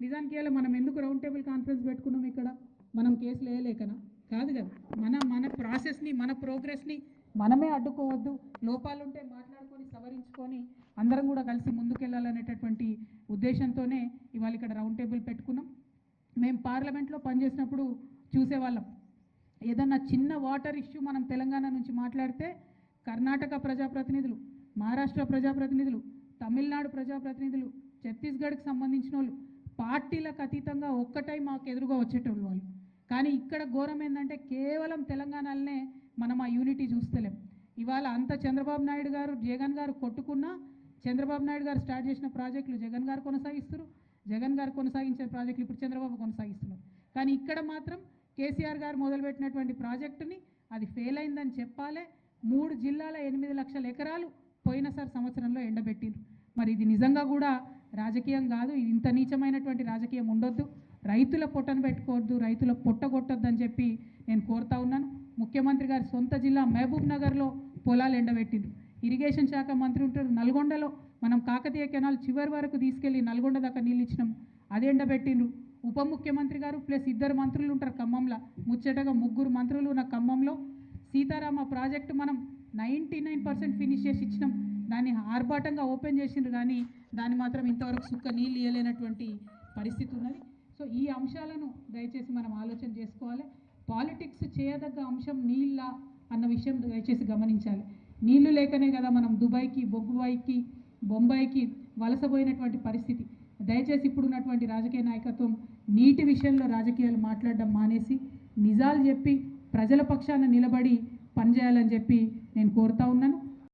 నిజానికి ఇవాళ మనం ఎందుకు రౌండ్ టేబుల్ కాన్ఫరెన్స్ పెట్టుకున్నాం ఇక్కడ? మనం కేసులు వేయలేకనా? కాదు కదా. మన మన ప్రాసెస్ని మన ప్రోగ్రెస్ని మనమే అడ్డుకోవద్దు. లోపాలుంటే మాట్లాడుకొని సవరించుకొని అందరం కూడా కలిసి ముందుకెళ్ళాలనేటటువంటి ఉద్దేశంతోనే ఇవాళ ఇక్కడ రౌండ్ టేబుల్ పెట్టుకున్నాం. మేము పార్లమెంట్లో పనిచేసినప్పుడు చూసేవాళ్ళం. ఏదన్నా చిన్న వాటర్ ఇష్యూ మనం తెలంగాణ నుంచి మాట్లాడితే కర్ణాటక ప్రజాప్రతినిధులు మహారాష్ట్ర ప్రజాప్రతినిధులు తమిళనాడు ప్రజాప్రతినిధులు ఛత్తీస్గఢ్కి సంబంధించిన వాళ్ళు పార్టీలకు అతీతంగా ఒక్కటై మాకు ఎదురుగా వచ్చేటోళ్ళు వాళ్ళు. కానీ ఇక్కడ ఘోరం ఏంటంటే కేవలం తెలంగాణలోనే మనం ఆ యూనిటీ చూస్తలేం. ఇవాళ అంత చంద్రబాబు నాయుడు గారు జగన్ గారు కొట్టుకున్నా చంద్రబాబు నాయుడు గారు స్టార్ట్ చేసిన ప్రాజెక్టులు జగన్ గారు కొనసాగిస్తారు జగన్ గారు కొనసాగించే ప్రాజెక్టులు ఇప్పుడు చంద్రబాబు కొనసాగిస్తున్నారు. కానీ ఇక్కడ మాత్రం కేసీఆర్ గారు మొదలుపెట్టినటువంటి ప్రాజెక్టుని అది ఫెయిల్ అయిందని చెప్పాలే. మూడు జిల్లాల ఎనిమిది లక్షల ఎకరాలు పోయినసారి సంవత్సరంలో ఎండబెట్టిండ్రు. మరి ఇది నిజంగా కూడా రాజకీయం కాదు ఇంత నీచమైనటువంటి రాజకీయం ఉండొద్దు. రైతుల పొట్టను పెట్టుకోవద్దు రైతుల పొట్ట కొట్టొద్దని చెప్పి నేను కోరుతా ఉన్నాను. ముఖ్యమంత్రి గారి సొంత జిల్లా మహబూబ్ నగర్లో పొలాలు ఎండబెట్టిండ్రు. ఇరిగేషన్ శాఖ మంత్రి ఉంటారు. నల్గొండలో మనం కాకతీయ కెనాల్ చివరి వరకు తీసుకెళ్ళి నల్గొండ దాకా నీళ్ళు ఇచ్చినాం. అది ఎండబెట్టిండ్రు. ఉప ముఖ్యమంత్రి గారు ప్లస్ ఇద్దరు మంత్రులు ఉంటారు ఖమ్మంలో. ముచ్చటగా ముగ్గురు మంత్రులు ఉన్న ఖమ్మంలో సీతారామ ప్రాజెక్టు మనం నైంటీ నైన్ పర్సెంట్ ఫినిష్ చేసి ఇచ్చినాం. దాన్ని ఆర్భాటంగా ఓపెన్ చేసిండ్రు కానీ దాన్ని మాత్రం ఇంతవరకు సుక్క నీళ్ళు ఇవ్వలేనటువంటి పరిస్థితి ఉన్నది. సో ఈ అంశాలను దయచేసి మనం ఆలోచన చేసుకోవాలి. పాలిటిక్స్ చేయదగ్గ అంశం నీళ్ళ అన్న విషయం దయచేసి గమనించాలి. నీళ్ళు లేకనే కదా మనం దుబాయ్కి బొగ్గుబాయికి బొంబాయికి వలసపోయినటువంటి పరిస్థితి. దయచేసి ఇప్పుడున్నటువంటి రాజకీయ నాయకత్వం నీటి విషయంలో రాజకీయాలు మాట్లాడడం మానేసి నిజాలు చెప్పి ప్రజల పక్షాన నిలబడి పనిచేయాలని చెప్పి నేను కోరుతా ఉన్నాను.